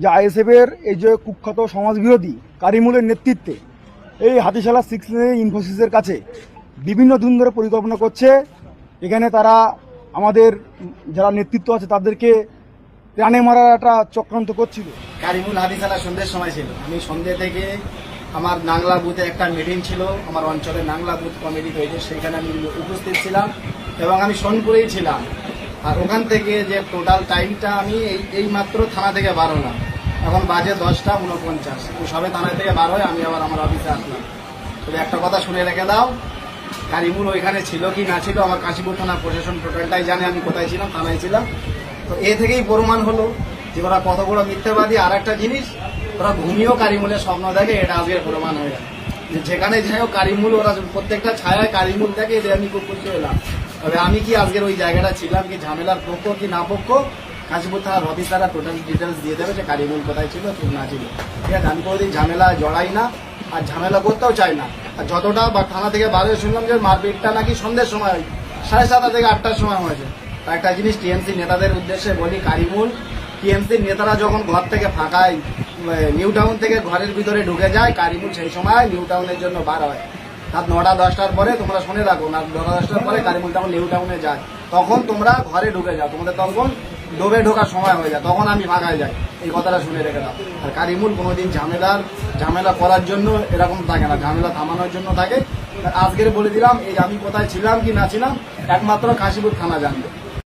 যে আইএসএফের এই যে কুখ্যাত সমাজবিরোধী কারিমুলের নেতৃত্বে এই হাতিশালা সিক্স ইনফোসিসের কাছে বিভিন্ন দিন ধরে পরিকল্পনা করছে। এখানে তারা আমাদের যারা নেতৃত্ব আছে তাদেরকে প্রাণে মারার একটা চক্রান্ত করছিল। কারিমুল হাদিসালা সন্ধ্যের সময় ছিল। আমি সন্ধ্যে থেকে আমার নাংলা বুথে একটা মিটিং ছিল। আমার অঞ্চলে নাংলা বুথ কমিটি হয়েছে সেখানে আমি উপস্থিত ছিলাম এবং আমি সোনপুরেই ছিলাম। আর ওখান থেকে যে টোটাল টাইমটা আমি এই এই মাত্র থানা থেকে বার হলাম। এখন বাজে দশটা উনপঞ্চাশ। সবে থানা থেকে বার হয়ে আমি আবার আমার অফিসে আসলাম। তবে একটা কথা শুনে রেখে দাও, কারিমুল ওইখানে ছিল কি না ছিল আমার কাশীপুর থানা প্রশাসন টোটালটাই জানে আমি কোথায় ছিলাম, থানায় ছিলাম। তো এ থেকেই প্রমাণ হলো যে ওরা কত বড় মিথ্যাবাদী আর একটা জিনিস, ওরা ঘুমিয়েও কারিমুলের স্বপ্ন দেখে, এটা আজকের প্রমাণ হয়ে গেল। যে যেখানে যাই হোক, কারিমুল ওরা প্রত্যেকটা ছায়ায় কারিমুল দেখে এতে আমি খুব খুশি হলাম। তবে আমি কি আজকের ওই জায়গাটা ছিলাম, কি ঝামেলার পক্ষ, কি না পক্ষ? কাশীপুর থানার অফিসাররা টোটাল ডিটেলস দিয়ে দেবে যে কারিমুল কোথায় ছিল, কি না ছিল। ঠিক আছে, আমি কোনোদিন ঝামেলা জড়াই না, আর ঝামেলা করতেও চাই না। আর যতটা বা থানা থেকে বাইরে শুনলাম যে মারপিটটা নাকি সন্ধ্যের সময় হয়। সাড়ে সাতটা থেকে আটটার সময় হয়েছে। তা একটা জিনিস টিএমসি নেতাদের উদ্দেশ্যে বলি কারিমুল টিএমসি নেতারা যখন ঘর থেকে ফাঁকায় নিউ টাউন থেকে ঘরের ভিতরে ঢুকে যায় কারিমুল সেই সময় নিউ টাউনের জন্য বার হয়। রাত নটা দশটার পরে তোমরা শুনে রাখো না নটা দশটার পরে কারিমুল তখন নিউ টাউনে যায়। তখন তোমরা ঘরে ঢুকে যাও। তোমাদের তখন ডোবে ঢোকার সময় হয়ে যায়, তখন আমি ভাগায় যাই। এই কথাটা শুনে রেখে দাও। আর কারিমুল কোনোদিন ঝামেলার, ঝামেলা করার জন্য এরকম থাকে না, ঝামেলা থামানোর জন্য থাকে। আজকের বলে দিলাম, এই আমি কোথায় ছিলাম কি না ছিলাম, একমাত্র কাশিপুর থানা জানবে।